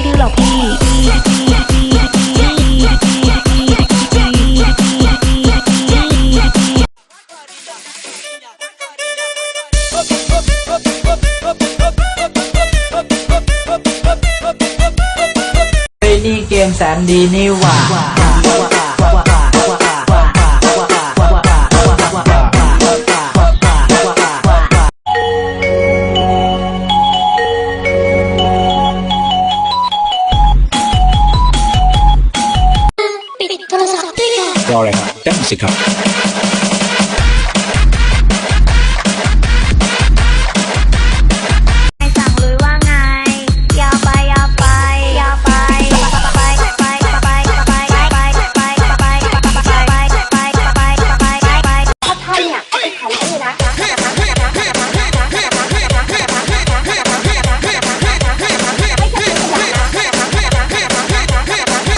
ไม่ดื้อหรอกพี่นี่เกมแสนดีนี่หว่า รออะไรครับเต้นสิครับ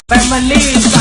แฟมิลี่